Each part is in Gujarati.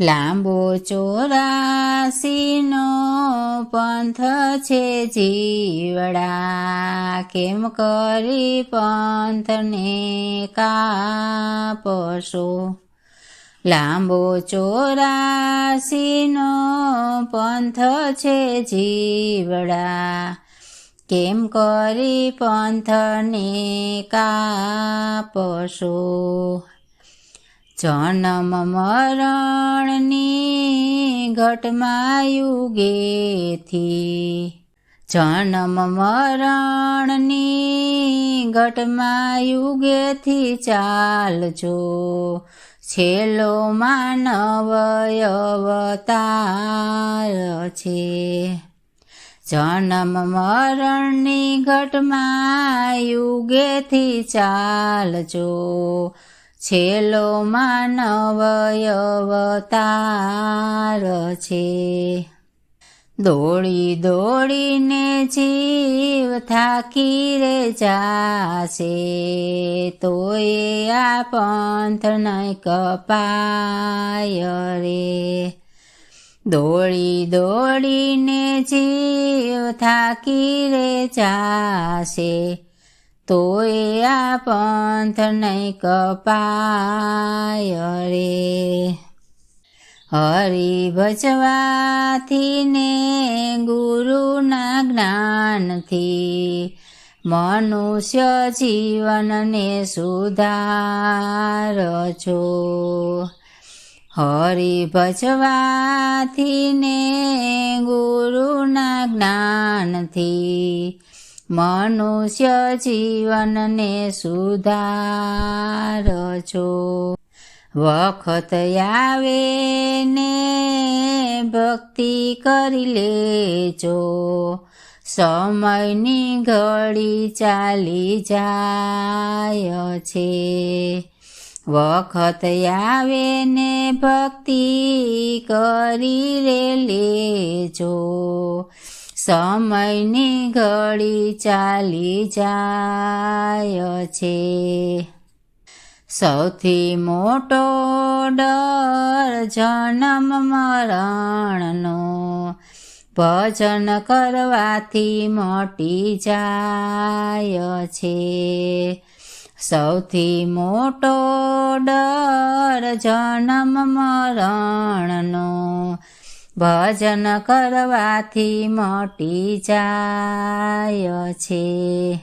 લાંબો ચોરાસીનો પંથ છે જીવડા. કેમ કરી પંથને કાપશો? લાંબો ચોરાસીનો પંથ છે જીવડા. કેમ કરી પંથને કાપશો? જન્મ મરણની ઘટમાં યુગેથી જન્મ મરણની ઘટમાં યુગેથી ચાલજો. છેલ્લો માનવ છે. જન્મ મરણની ઘટમાં યુગેથી ચાલજો. છેલ્લો માનવ અવતાર છે દોડી દોડીને જીવ થાકી રે જાશે તોય આ પંથ નહીં કપાય રે દોડી દોડીને જીવ થાકી રે જાશે તોય આ પંથ નહીં કપાય રે. હરી ભજવાથી ને ગુરુના જ્ઞાનથી મનુષ્ય જીવનને સુધાર છો હરી ભજવાથી ને ગુરુના જ્ઞાનથી મનુષ્ય જીવનને સુધાર છો વખત આવે ને ભક્તિ કરી લેજો. સમયની ઘડી ચાલી જાય છે. વખત આવે ને ભક્તિ કરી રે લેજો. સમયની ઘડી ચાલી જાય છે. સૌથી મોટો ડર જન્મ મરણનો. ભજન કરવાથી મોટી જાય છે. સૌથી મોટો ડર જન્મ મરણનો. ભજન કરવાથી મટી જાય છે.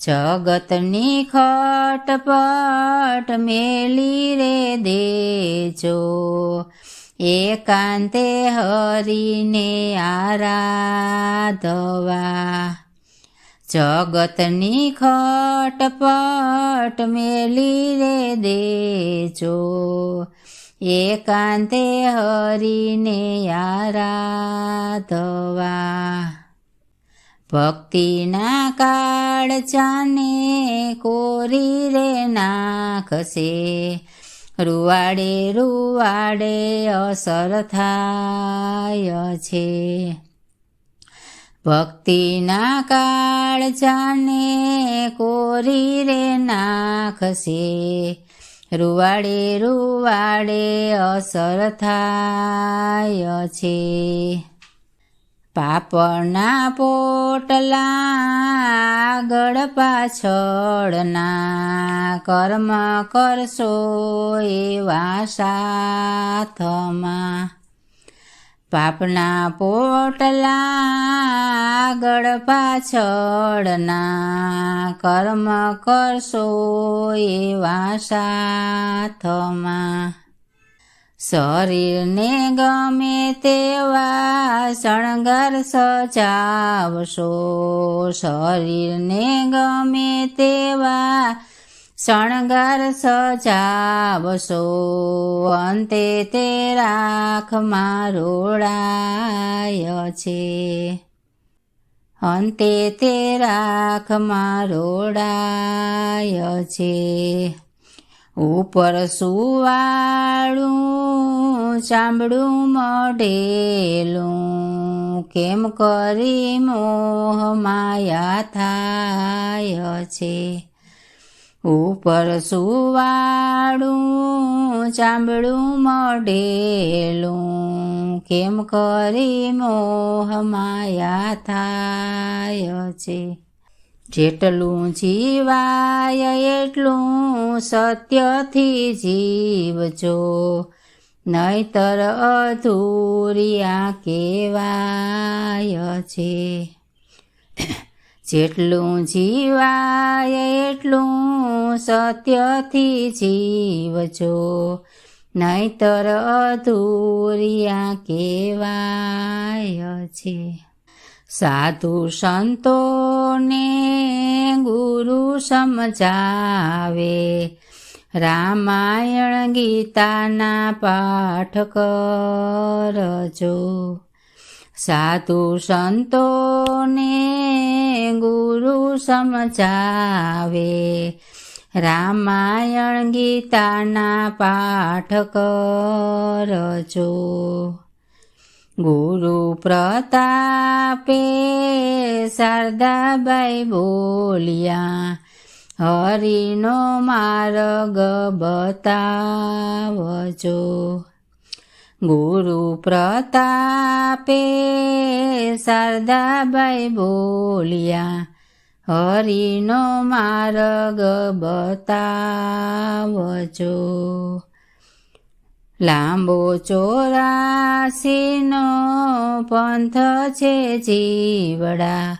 જગતની ખટપટ મેલી રે દેજો. એકાંતે હરીને આરાધવા. જગતની ખટપટ મેલી રે દેજો. એકાંતે હરીને આરાધવા ભક્તિના કાળ ચાને કોરી રે નાખશે રૂવાડે રૂવાડે અસર થાય છે ભક્તિના કાળ જાને કોરી રે નાખશે રૂવાડે રૂવાડે અસર થાય છે પાપના પોટલા આગળ પાછળના કર્મ કરશો એવા સાથમાં પાપના પોટલા આગળ પાછળના કર્મ કરશો એવા સાથમાં શરીરને ગમે તેવા શણગાર સજાવશો. શરીરને ગમે તેવા શણગાર સજાવશો. અંતે તે રાખમાં રોળાય છે. અંતે તે રાખમાં રોળાય છે. ઉપર સુવાળું, ચામડું મઢેલું, કેમ કરી મોહ માયા થાય છે? ઉપર સુવાડું ચામડું મઢેલું. કેમ કરી મોહ માયા થાય છે? જેટલું જીવાય એટલું સત્યથી જીવજો. નહીતર અધૂરિયા કેવાય છે. જેટલું જીવાય એટલું સત્યથી જીવજો. નહીતર અધૂરિયા કેવાય છે. સાધુ સંતોને ગુરુ સમજાવે. રામાયણ ગીતાના પાઠ કરજો. સાધુ સંતોને સમજાવે. રામાયણ ગીતાના પાઠ કરજો. ગુરુ પ્રતાપે શારદાબાઈ બોલ્યા, હરિનો માર્ગ બતાવજો. ગુરુ પ્રતાપે શારદાબાઈ બોલ્યા હરિનો માર્ગ બતાવજો. લાંબો ચોરાસીનો પંથ છે જીવડા.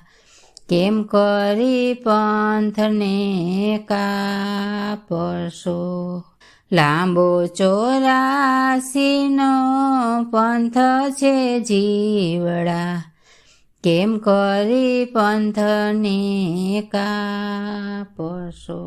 કેમ કરી પંથને કાપશો? લાંબો ચોરાસીનો પંથ છે જીવડા. કેમ કરી પંથને કાપશો